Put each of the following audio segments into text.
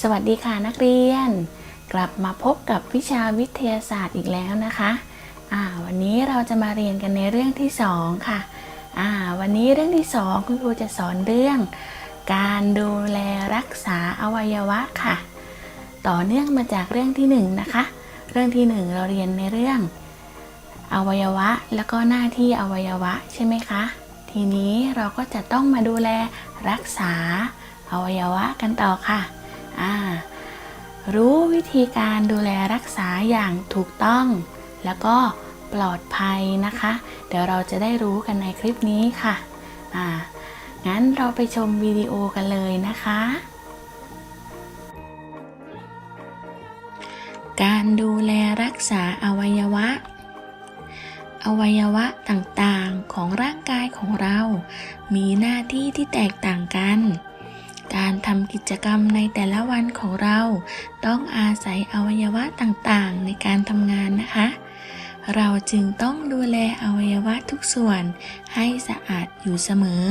สวัสดีค่ะนักเรียน กลับมาพบกับวิชาวิทยาศาสตร์อีกแล้วนะคะอ่าวันนี้เราจะมาเรียนกันในเรื่องที่สองค่ะอ่าวันนี้เรื่องที่สองคุณครูจะสอนเรื่อง การดูแลรักษาอวัยวะค่ะ ต่อเนื่องมาจากเรื่องที่หนึ่งนะคะ เรื่องที่หนึ่งเราเรียนในเรื่อง อวัยวะแล้วก็หน้าที่อวัยวะใช่ไหมคะ ทีนี้เราก็จะต้องมาดูแลรักษาอวัยวะกันต่อค่ะ รู้วิธีการดูแลรักษาอย่างถูกต้อง แล้วก็ปลอดภัยนะคะ เดี๋ยวเราจะได้รู้กันในคลิปนี้ค่ะอ่างั้นเราไปชมวิดีโอกันเลยนะคะ การดูแลรักษาอวัยวะ อวัยวะต่างๆของร่างกายของเรา มีหน้าที่ที่แตกต่างกัน การทำกิจกรรมในแต่ละวันของเราต้องอาศัยอวัยวะต่างๆ ในการทำงานนะคะ เราจึงต้องดูแลอวัยวะทุกส่วนให้สะอาดอยู่เสมอ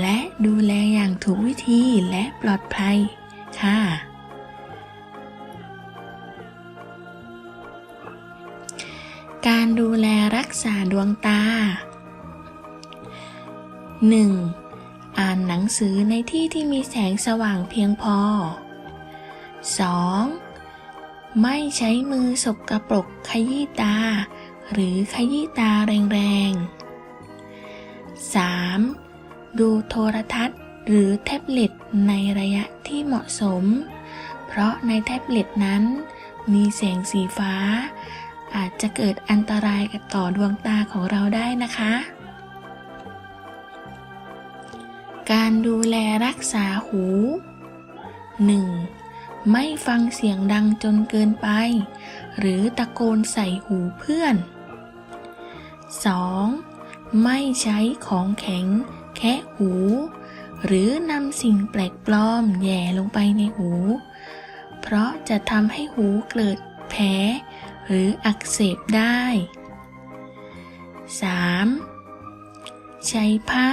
และดูแลอย่างถูกวิธีและปลอดภัยค่ะการดูแลรักษาดวงตา 1. อ่านหนังสือในที่ที่มีแสงสว่างเพียงพอ 2. ไม่ใช้มือสกระปรกขยี้ตา หรือขยี้ตาแรงๆ 3. ดูโทรทัศน์หรือแท็บเล็ตในระยะที่เหมาะสม เพราะในแท็บเล็ตนั้น มีแสงสีฟ้า อาจจะเกิดอันตรายกับต่อดวงตาของเราได้นะคะ การดูแลรักษาหู 1. ไม่ฟังเสียงดังจนเกินไป หรือตะโกนใส่หูเพื่อน 2. ไม่ใช้ของแข็ง แคะหู หรือนำสิ่งแปลกปลอมแย่ลงไปในหู เพราะจะทำให้หูเกิดแผลหรืออักเสบได้ 3. ใช้ผ้า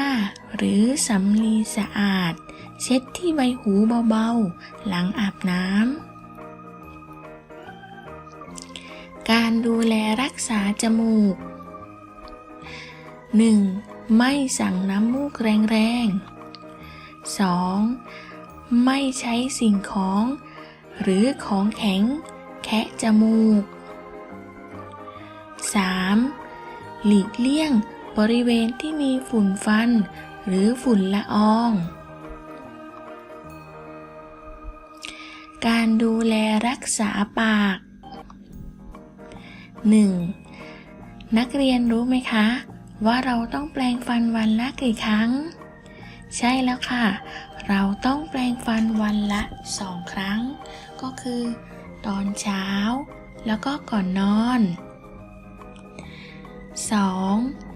หรือสำลีสะอาด เช็ดที่ใบหูเบาๆ หลังอาบน้ำ การดูแลรักษาจมูก 1. ไม่สั่งน้ำมูกแรงๆ 2. ไม่ใช้สิ่งของ หรือของแข็ง แคะจมูก 3. หลีกเลี่ยง บริเวณที่มีฝุ่นฟัน หรือฝุ่นละออง การดูแลรักษาปาก 1. นักเรียนรู้ไหมคะ ว่าเราต้องแปลงฟันวันละกี่ครั้ง ใช่แล้วค่ะ เราต้องแปลงฟันวันละสองครั้ง ก็คือ ตอนเช้า แล้วก็ก่อนนอน 2.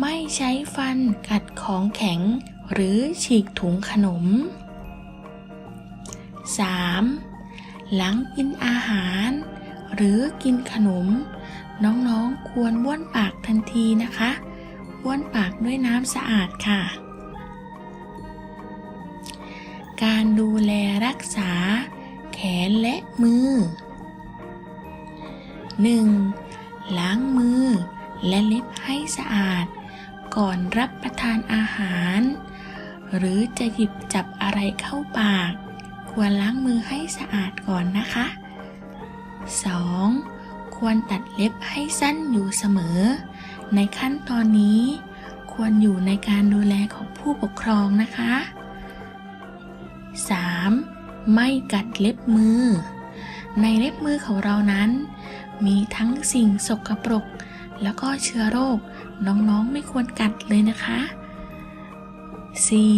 ไม่ใช้ฟันกัดของแข็ง หรือฉีกถุงขนม 3. หลังกินอาหาร หรือกินขนม น้องๆควรบ้วนปากทันทีนะคะบ้วนปากด้วยน้ำสะอาดค่ะ การดูแลรักษา แขนและมือ 1. ล้างมือและเล็บให้สะอาด ก่อนรับประทานอาหาร หรือจะหยิบจับอะไรเข้าปาก ควรล้างมือให้สะอาดก่อนนะคะ 2. ควรตัดเล็บให้สั้นอยู่เสมอ ในขั้นตอนนี้ ควรอยู่ในการดูแลของผู้ปกครองนะคะ 3. ไม่กัดเล็บมือ ในเล็บมือของเรานั้น มีทั้งสิ่งสกปรก แล้วก็เชื้อโรค น้องๆไม่ควรกัดเลยนะคะ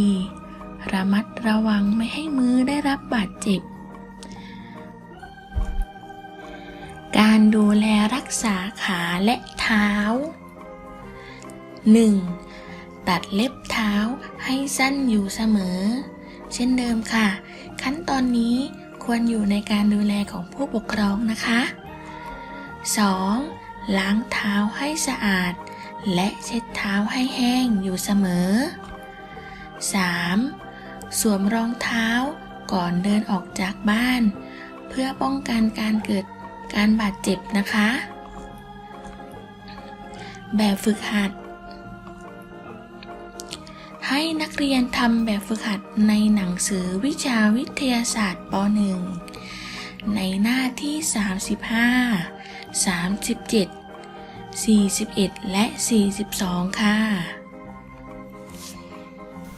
4. ระมัดระวังไม่ให้มือได้รับบาดเจ็บ การดูแลรักษาขาและเท้า 1. ตัดเล็บเท้าให้สั้นอยู่เสมอ เช่นเดิมค่ะ ขั้นตอนนี้ควรอยู่ในการดูแลของผู้ปกครองนะคะ 2. ล้างเท้าให้สะอาด และเช็ดเท้าให้แห้งอยู่เสมอ 3. สวมรองเท้าก่อนเดินออกจากบ้าน เพื่อป้องกันการเกิดการบาดเจ็บนะคะ แบบฝึกหัด ให้นักเรียนทำแบบฝึกหัดในหนังสือวิชาวิทยาศาสตร์ป .1 ในหน้าที่ 35 37 41 และ 42 ค่ะ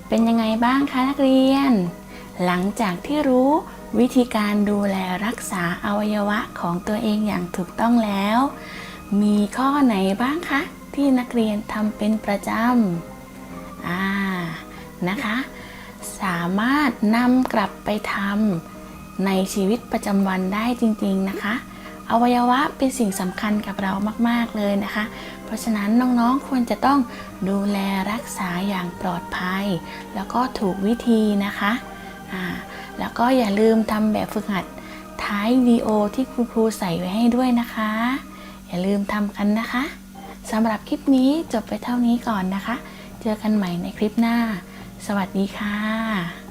เป็นยังไงบ้างคะนักเรียน หลังจากที่รู้วิธีการดูแลรักษาอวัยวะของตัวเองอย่างถูกต้องแล้ว มีข้อไหนบ้างคะ ที่นักเรียนทำเป็นประจำอ่านะคะ สามารถนำกลับไปทำในชีวิตประจำวันได้จริง ๆนะคะ อวัยวะเป็นสิ่งสำคัญกับเรามาก ๆ เลยนะคะ เพราะฉะนั้นน้องๆควรจะต้องดูแลรักษาอย่างปลอดภัย แล้วก็ถูกวิธีนะคะอ่าแล้วก็อย่าลืมทำแบบฝึกหัดท้ายวีโอที่คุณครูใส่ไว้ให้ด้วยนะคะ อย่าลืมทำกันนะคะสำหรับคลิปนี้จบไปเท่านี้ก่อนนะคะ เจอกันใหม่ในคลิปหน้า สวัสดีค่ะ